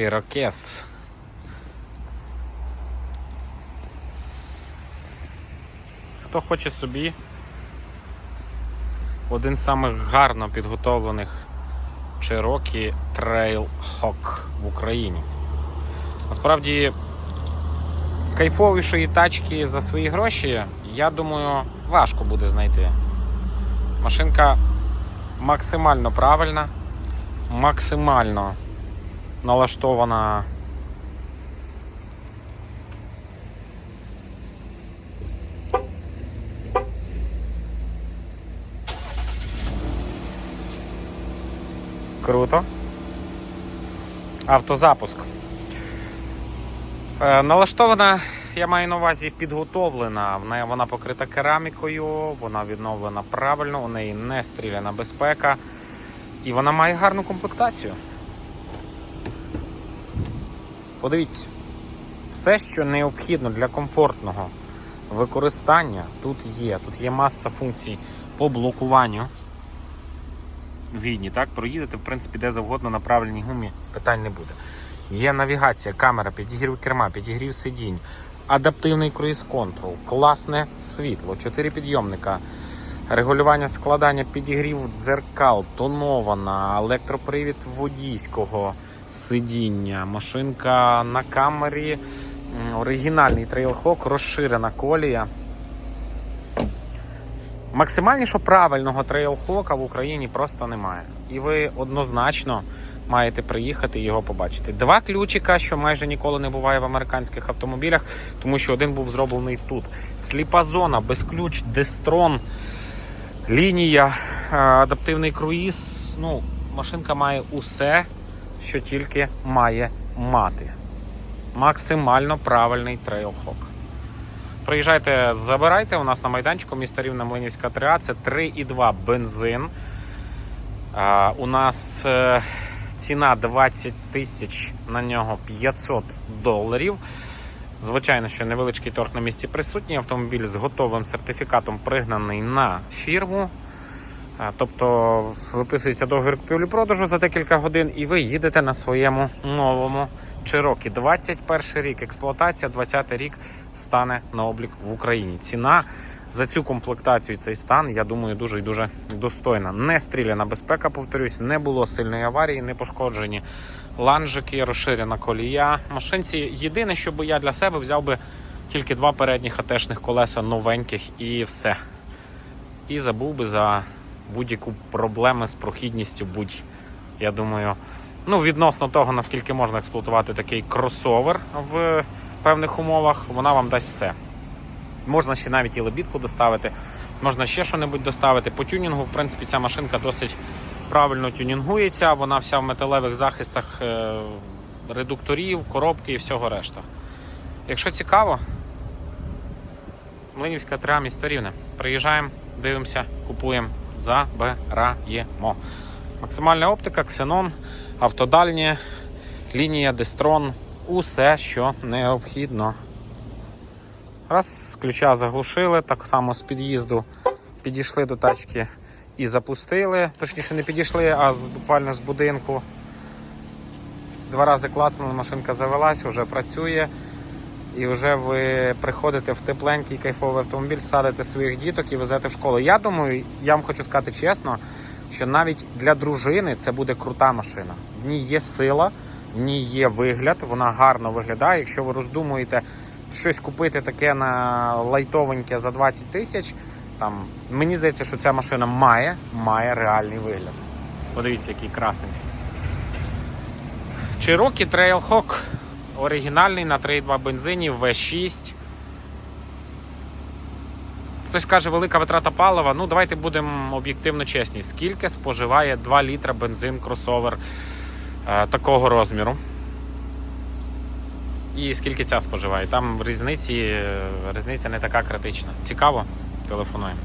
Чирокес. Хто хоче собі один з самих гарно підготовлених Cherokee Trailhawk в Україні. Насправді, кайфовішої тачки за свої гроші, я думаю, важко буде знайти. Машинка максимально правильна, максимально налаштована. Круто. Автозапуск. Е, налаштована, я маю на увазі підготовлена. Вона покрита керамікою, вона відновлена правильно, у неї не стріляна безпека. І вона має гарну комплектацію. Подивіться, все, що необхідно для комфортного використання, тут є. Тут є маса функцій по блокуванню. Згідні, так, проїдете, в принципі, де завгодно на правильній гумі, питань не буде. Є навігація, камера, підігрів керма, підігрів сидінь, адаптивний круїз-контрол, класне світло, 4 підйомника, регулювання складання підігрів дзеркал, тонована, електропривід водійського сидіння, машинка на камері, оригінальний трейлхок, розширена колія. Максимальніше правильного трейлхока в Україні просто немає. І ви однозначно маєте приїхати і його побачити. Два ключика, що майже ніколи не буває в американських автомобілях, тому що один був зроблений тут. Сліпа зона, безключ, дестрон, лінія, е, адаптивний круїз. Ну, машинка має усе, що тільки має мати. Максимально правильний трейлхок. Приїжджайте, забирайте у нас на майданчику міста Рівна Млинівська 3А. Це 3,2 бензин. А, у нас е, ціна 20 тисяч на нього 500 доларів. Звичайно, що невеличкий торг на місці присутній. Автомобіль з готовим сертифікатом пригнаний на фірму. Тобто виписується договір купівлі-продажу за декілька годин, і ви їдете на своєму новому Cherokee. 21 рік експлуатація, 20 рік стане на облік в Україні. Ціна за цю комплектацію, цей стан, я думаю, дуже і дуже достойна. Не стріляна безпека, повторюсь, не було сильної аварії, не пошкоджені ланжики, розширена колія. Машинці єдине, що би я для себе взяв би тільки два передніх атешних колеса новеньких і все. І забув би за будь-яку проблему з прохідністю будь. Я думаю, ну, відносно того, наскільки можна експлуатувати такий кросовер в певних умовах, вона вам дасть все. Можна ще навіть і лебідку доставити, можна ще що-небудь доставити. По тюнінгу, в принципі, ця машинка досить правильно тюнінгується, вона вся в металевих захистах е, редукторів, коробки і всього решта. Якщо цікаво, Млинівська 3 місто Рівне. Приїжджаємо, дивимося, купуємо, забираємо. Максимальна оптика, ксенон, автодальні, лінія, дестрон, усе, що необхідно. Раз, ключа заглушили, так само з під'їзду підійшли до тачки і запустили. Точніше, не підійшли, а з, буквально з будинку. Два рази клацнули, машинка завелась, вже працює. І вже ви приходите в тепленький кайфовий автомобіль, садите своїх діток і везете в школу. Я думаю, я вам хочу сказати чесно, що навіть для дружини це буде крута машина. В ній є сила, в ній є вигляд, вона гарно виглядає. Якщо ви роздумуєте щось купити таке на лайтовеньке за 20 тисяч, там мені здається, що ця машина має, має реальний вигляд. Подивіться, який красень. Cherokee Trailhawk оригінальний на 3,2 бензині V6. Хтось каже, велика витрата палива. Ну, давайте будемо об'єктивно чесні. Скільки споживає 2 літра бензин кросовер е, такого розміру? І скільки ця споживає? Там різниці, е, різниця не така критична. Цікаво? Телефонуємо.